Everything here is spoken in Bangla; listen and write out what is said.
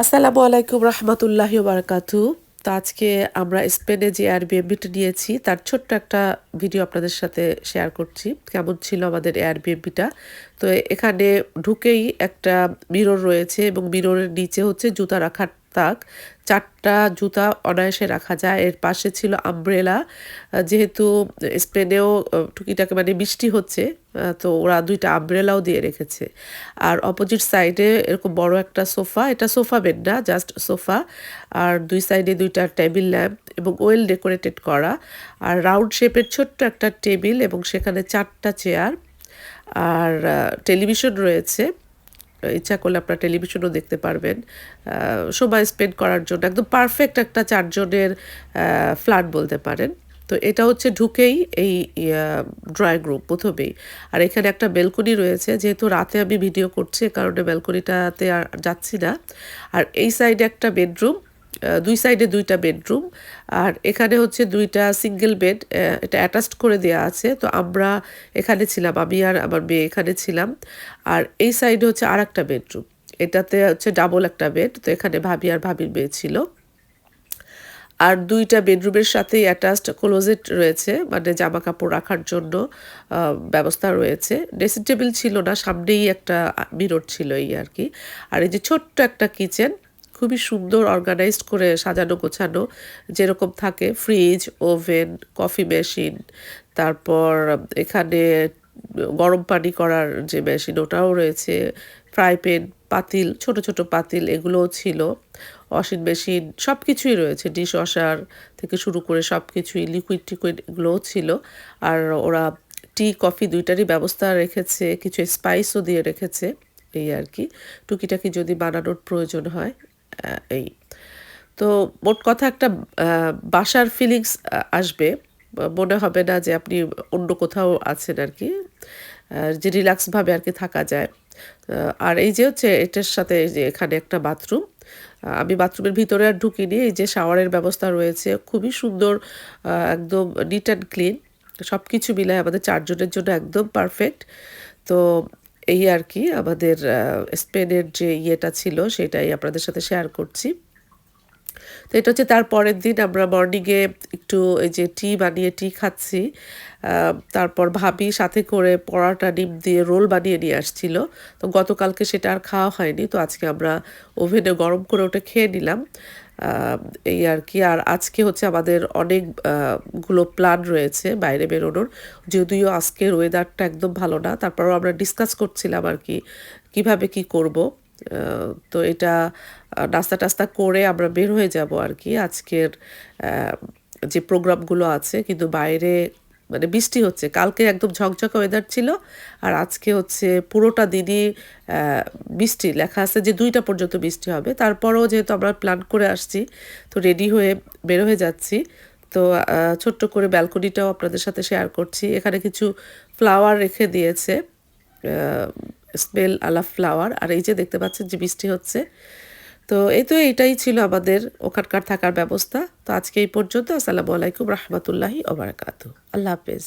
আসসালামু আলাইকুম রহমতুল্লাহ বারকাতু। তো আজকে আমরা স্পেনে যে এয়ারবিএমবিটা নিয়েছি, তার ছোট্ট একটা ভিডিও আপনাদের সাথে শেয়ার করছি। কেমন ছিল আমাদের এয়ারবিএমবিটা তো এখানে ঢুকেই একটা মিরর রয়েছে এবং মিররের নিচে হচ্ছে জুতা রাখার তাক, চারটা জুতা অনায়াসে রাখা যায়। এর পাশে ছিল আমব্রেলা যেহেতু স্পেনেও টুকিটাকে মানে বৃষ্টি হচ্ছে তো ওরা দুইটা আমব্রেলাও দিয়ে রেখেছে। আর অপোজিট সাইডে এরকম বড় একটা সোফা, এটা সোফা বেড না জাস্ট সোফা। আর দুই সাইডে দুইটা টেবিল ল্যাম্প এবং ওয়েল ডেকোরেটেড করা। আর রাউন্ড শেপের ছোট্ট একটা টেবিল এবং সেখানে চারটা চেয়ার আর টেলিভিশন রয়েছে। ইচ্ছা করলে আপনারা টেলিভিশনও দেখতে পারবেন। সময় স্পেন্ড করার জন্য একদম পারফেক্ট একটা চারজনের ফ্ল্যাট বলতে পারেন। তো এটা হচ্ছে ঢুকেই এই ড্রয়িং রুম প্রথমেই। আর এখানে একটা বেলকনি রয়েছে, যেহেতু রাতে আমি ভিডিও করছি কারণে বেলকনিটাতে আর যাচ্ছি না। আর এই সাইডে একটা বেডরুম দুই সাইডে দুইটা বেডরুম, আর এখানে হচ্ছে দুইটা সিঙ্গেল বেড এটা অ্যাটাচড করে দেওয়া আছে। তো আমরা এখানে ছিলাম, আমি আর আমার মেয়ে এখানে ছিলাম, আর এই সাইডে হচ্ছে আর একটা বেডরুম। এটাতে হচ্ছে ডাবল একটা বেড, তো এখানে ভাবি আর ভাবির মেয়ে ছিল। আর দুইটা বেডরুমের সাথেই অ্যাটাচড ক্লোজেট রয়েছে মানে জামা কাপড় রাখার জন্য ব্যবস্থা রয়েছে। ড্রেসিং টেবিল ছিল না, সামনেই একটা মিরর ছিল এই আর কি। আর এই যে ছোট্ট একটা কিচেন খুবই সুন্দর অর্গানাইজড করে সাজানো, গোছানো, যেরকম থাকে ফ্রিজ ওভেন কফি মেশিন তারপর এখানে গরম পানি করার যে মেশিন ওটাও রয়েছে ফ্রাই প্যান পাতিল, ছোট ছোট পাতিল এগুলোও ছিল ওয়াশিং মেশিন সব কিছুই রয়েছে ডিশ ওয়াশার থেকে শুরু করে সব কিছুই লিকুইড টিকুইড এগুলোও ছিল, আর ওরা টি কফি দুইটারই ব্যবস্থা রেখেছে, কিছু স্পাইসও দিয়ে রেখেছে, এই আর কি। টুকিটাকি যদি বানানোর প্রয়োজন হয় এই। তো মোট কথা একটা বাসার ফিলিংস আসবে। মনে হবে না যে আপনি অন্য কোথাও আছেন আর কি যে রিল্যাক্সভাবে আর কি থাকা যায়। আর এই যে হচ্ছে, এটার সাথে যে এখানে একটা বাথরুম আমি বাথরুমের ভিতরে আর ঢুকিনি। এই যে শাওয়ারের ব্যবস্থা রয়েছে, খুবই সুন্দর একদম নিট অ্যান্ড ক্লিন সব কিছু মিলায় আমাদের চারজনের জন্য একদম পারফেক্ট তো এই আর কি, আমাদের স্পেনের যে ইয়েটা ছিল সেটাই আপনাদের সাথে শেয়ার করছি। তো এটা হচ্ছে তার পরের দিন আমরা মর্নিংয়ে একটু এই যে টি বানিয়ে টি খাচ্ছি তারপর ভাবি সাথে করে পরোটা ডিম দিয়ে রোল বানিয়ে নিয়ে আসছিল। তো গতকালকে সেটা আর খাওয়া হয়নি, তো আজকে আমরা ওভেনে গরম করে ওটা খেয়ে নিলাম। এই আর কি। আর আজকে হচ্ছে আমাদের অনেকগুলো প্ল্যান রয়েছে বাইরে বেরোনোর। যদিও আজকের ওয়েদারটা একদম ভালো না, তারপরও আমরা ডিসকাস করছিলাম আর কি, কীভাবে কি করব। তো এটা নাস্তা টাস্তা করে আমরা বের হয়ে যাব আর কি। আজকের যে প্রোগ্রামগুলো আছে, কিন্তু বাইরে মানে বৃষ্টি হচ্ছে। কালকে একদম ঝকঝকা ওয়েদার ছিল আর আজকে হচ্ছে পুরোটা দিনই বৃষ্টি। লেখা আছে যে দুইটা পর্যন্ত বৃষ্টি হবে। তারপরও যেহেতু আমরা প্ল্যান করে আসছি, তো রেডি হয়ে বের হয়ে যাচ্ছি। তো ছোট্ট করে ব্যালকনিটাও আপনাদের সাথে শেয়ার করছি। এখানে কিছু ফ্লাওয়ার রেখে দিয়েছে স্মেল আলা ফ্লাওয়ার আর এই যে দেখতে পাচ্ছেন যে বৃষ্টি হচ্ছে। তো এই তো এটাই ছিল আমাদের ওখানকার থাকার ব্যবস্থা। তো আজকে এই পর্যন্ত। আসসালামু আলাইকুম রহমতুল্লাহি ওবরাকাতু আল্লাহ হাফেজ।